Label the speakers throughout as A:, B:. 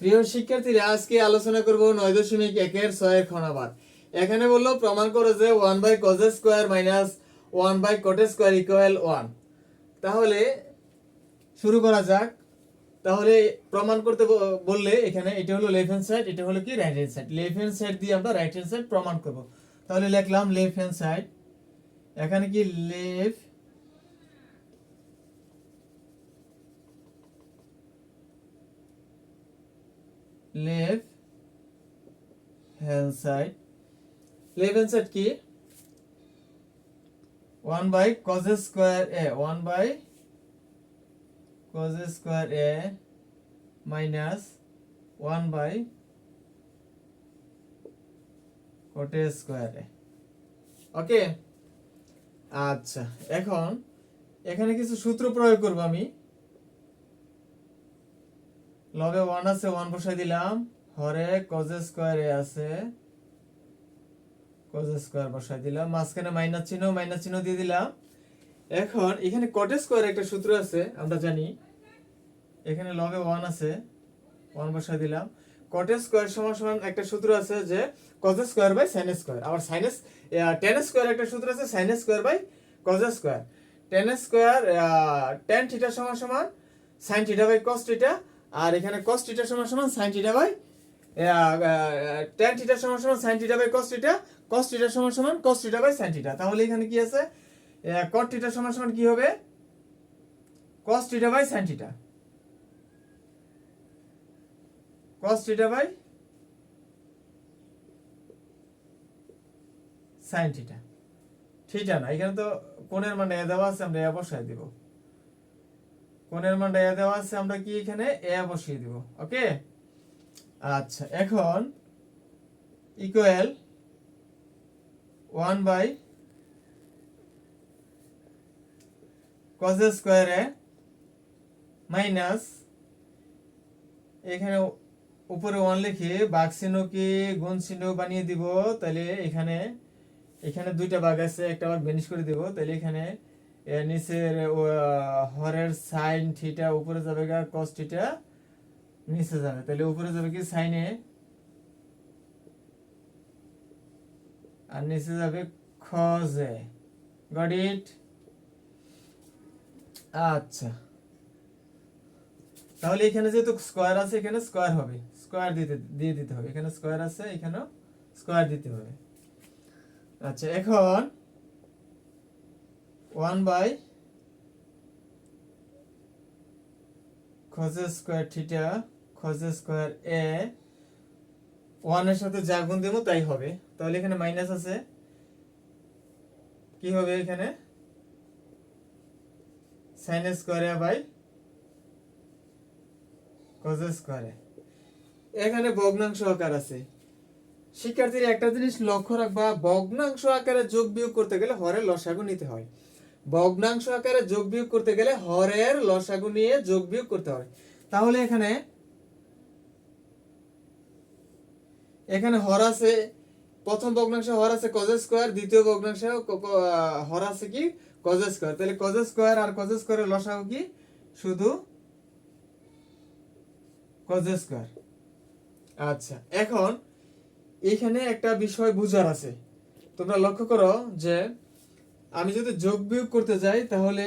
A: প্রিয় শিক্ষার্থীরা, আজকে আলোচনা করব নয় দশমিক একের ছয়ের ক্ষণাবাদ এখানে বলল, প্রমাণ করো যে one by cos square minus one by cot square equal one তাহলে শুরু করা যাক। তাহলে প্রমাণ করতে বললে এখানে এটা হলো লেফট হ্যান্ড সাইড এটা হলো কি? Right hand side left hand side দিয়ে আমরা রাইট হ্যান্ড সাইড প্রমাণ করব। তাহলে লিখলাম লেফট হ্যান্ড সাইড এখানে কি left left hand side. Left hand side কি? One by cos square A, one by cos square a minus 1 by cot square a okay? আচ্ছা এখন এখানে কিছু সূত্র প্রয়োগ করব আমি। লবে ওয়ান আছে ওয়ান বসাই দিলাম। হরে square a আছে। cos square বসাই দিলাম। মাঝখানে মাইনাস চিহ্ন মাইনাস চিহ্ন দিয়ে দিলাম। এখন এখানে কট স্কোয়ার একটা সূত্র আছে, আমরা জানি। এখানে লবে ওয়ান আছে ওয়ান বসাই দিলাম। কট স্কোয়ার সমান সমান একটা সূত্র আছে যে cos square by sine square আবার সাইনাস টেন স্কোয়ার একটা সূত্র আছে sine square by cos square tan square tan theta সমান সমান sine theta by cos theta আর এখানে কস থিটা সমান সমান sine theta by tan theta সমান সমান sine theta by cos theta cos theta সমান সমান cos theta by sine theta তাহলে এখানে কি আছে? কট থিটা সমান সমান কি হবে? Cos theta by sine theta cos theta by sin theta theta না, এখানে তো কোণের মানে দেওয়া আছে, আমরা এ বসাই দিব। কোণের মান এ দেওয়া আছে, আমরা কি এখানে? এ বসিয়ে দিব, ওকে? আচ্ছা এখন equal one by square A minus এখানে উপরে ওয়ান লিখে বাঘ চিহ্নকে গুণ চিহ্ন বানিয়ে দিব, তাহলে এখানে এখানে দুইটা বাঘ আছে, একটা বাঘ বেনিশ করে দিব, তাহলে এখানে নিচের হরের সাইন থিটা, উপরে যাবে গা কস থিটা, নিচে যাবে। তাহলে উপরে যাবে কি সাইনে আর নিচে যাবে ইট আচ্ছা। তাহলে এখানে যেহেতু স্কোয়ার আছে, এখানে স্কোয়ার হবে। স্কোয়ার দিতে, দিয়ে দিতে হবে। এখানে স্কোয়ার আছে, এখানেও স্কোয়ার দিতে হবে। আচ্ছা এখন one by cos square theta cos square A ওয়ানের সাথে যা গুণ দেবো তাই হবে। তাহলে এখানে মাইনাস আছে। কি হবে এখানে? বাই এখানে ভগ্নাংশ আকার আছে। শিক্ষার্থীরা একটা জিনিস লক্ষ্য রাখবা, ভগ্নাংশ আকারে যোগ বিয়োগ করতে গেলে হরের লসাগু নিতে হয়। ভগ্নাংশ আকারে যোগ বিয়োগ করতে গেলে হরের লসাগু নিয়ে যোগ বিয়োগ করতে হয় তাহলে এখানে এখানে হর আছে, প্রথম ভগ্নাংশে হর আছে কজ স্কোয়ার দ্বিতীয় ভগ্নাংশে হর আছে কি কজ স্কোয়ার তাহলে কজ স্কোয়ার আর কজ স্কোয়ারের লসাগু কি? শুধু কজ স্কোয়ার আচ্ছা এখন এখানে একটা বিষয় বুঝার আছে। তোমরা লক্ষ্য করো যে আমি যদি যোগ বিয়োগ করতে যাই, তাহলে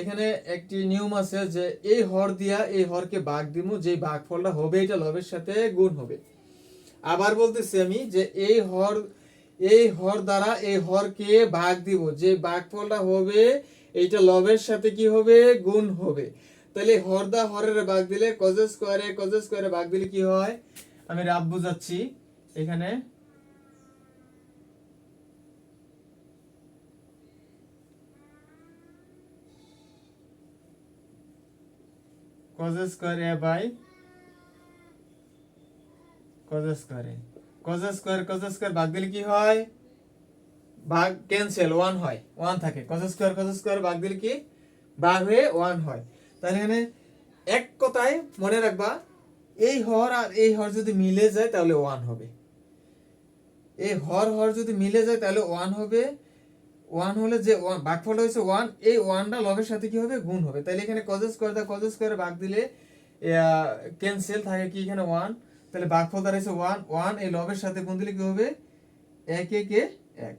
A: এখানে একটি নিয়ম আছে যে এই হর দিয়া এই হরকে ভাগ দিব যে ভাগফলটা হবে এটা লবের সাথে গুণ হবে। আবার বলতেছি আমি যে এই হর এই হর দ্বারা এই হরকে ভাগ দিব, যে ভাগফলটা হবে এইটা লবের সাথে কি হবে? গুণ হবে। তাহলে হরদা হরের ভাগ দিলে কজ স্কোয়ারে কজ স্কোয়ারে ভাগ দিলে কি হয়? আমি রাব বুঝাচ্ছি। এখানে cos square A by cos স্কোয়ারে স্কোয়ার কজ ভাগ দিলে কি হয়? ভাগ ক্যান্সেল ওয়ান হয় ওয়ান থাকে। কজ স্কোয়ার কজ স্কোয়ার ভাগ দিলে কি? ভাগ হয়ে ওয়ান হয়। তাহলে এখানে এক কথায় মনে রাখবা, এই হর আর এই হর যদি মিলে যায় তাহলে ওয়ান হবে। এই হর হর যদি মিলে যায় তাহলে ওয়ান হবে। ওয়ান হলে যে ওয়ান ভাগফল হয়েছে ওয়ান এই ওয়ানটা লবের সাথে কি হবে? গুণ হবে। তাহলে এখানে কজ স্কোয়ার দা কজ স্কোয়ারে ভাগ দিলে ক্যান্সেল থাকে কি এখানে ওয়ান তাহলে ভাগফল দাঁড়াইছে ওয়ান ওয়ান এই লবের সাথে গুণ দিলে কি হবে? এক, একে এক।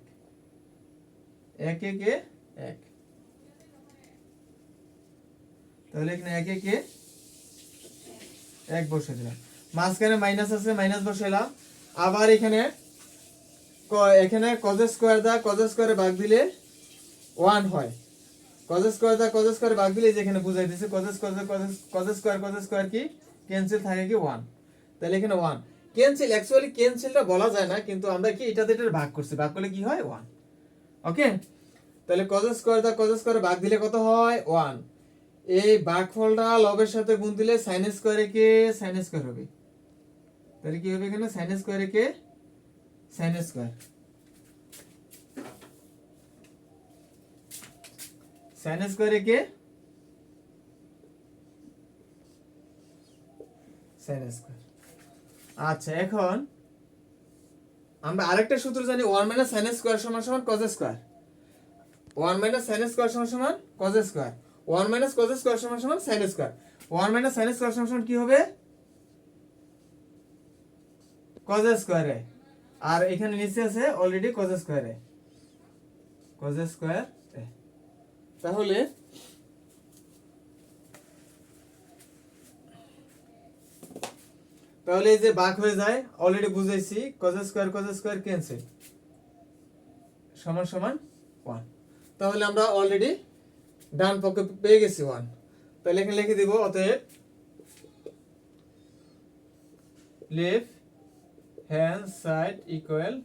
A: এক, একে এক। তাহলে এখানে এক, একে এক বসে দিলাম। মাঝখানে মাইনাস আছে মাইনাস বসাইলাম। আবার এখানে এখানে কজ স্কোয়ার দা কজ স্কোয়ারে ভাগ দিলে ওয়ান হয় কজ স্কোয়ার দা কজ স্কোয়ারে ভাগ দিলে যেখানে বুঝাই দিছে cos square cos square cos square কি ক্যান্সেল থাকে কি ওয়ান তাহলে এখানে ওয়ান ক্যান্সেল অ্যাকচুয়ালি ক্যান্সেলটা বলা যায় না কিন্তু আমরা কি এটাতে এটা ভাগ করছি ভাগ করলে কি হয় ওয়ান ওকে তাহলে কজ স্কোয়ার দা কজ স্কোয়ারে ভাগ দিলে কত হয় ওয়ান এই ভাগফলটা লবের সাথে গুণ দিলে সাইন স্কোয়ারে কে সাইন স্কোয়ার হবে তাহলে কি হবে এখানে সাইন স্কোয়ারে কে সাইন স্কোয়ার সাইন স্কোয়ারে কে? সাইন স্কোয়ার আচ্ছা এখন আমরা আরেকটা সূত্র জানি ওয়ান মাইনাস সাইন স্কোয়ার সমান সমান cos square one minus sine square সমান সমান cos square one minus cos square সমান সমান sine square one minus sine square সমান সমান কি হবে? কজ স্কোয়ারে আর এখানে নিচে আছে অলরেডি কজ স্কোয়ারে কজ স্কোয়ার তাহলে তাহলে এই যে বাক হয়ে যায় already বুঝাইছি cos square cos square cancel সমান সমান ওয়ান তাহলে আমরা অলরেডি ডান পক্ষে পেয়ে গেছি ওয়ান তাহলে এখানে লিখে দিব অতএব left hand side equal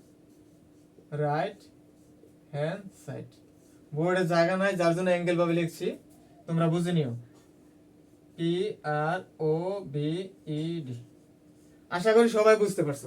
A: right hand side বোর্ডে জায়গা নাই, যার জন্য অ্যাঙ্গেল ভাবে লিখছি, তোমরা বুঝে নিও। P R O B E D আশা করি সবাই বুঝতে পারছ।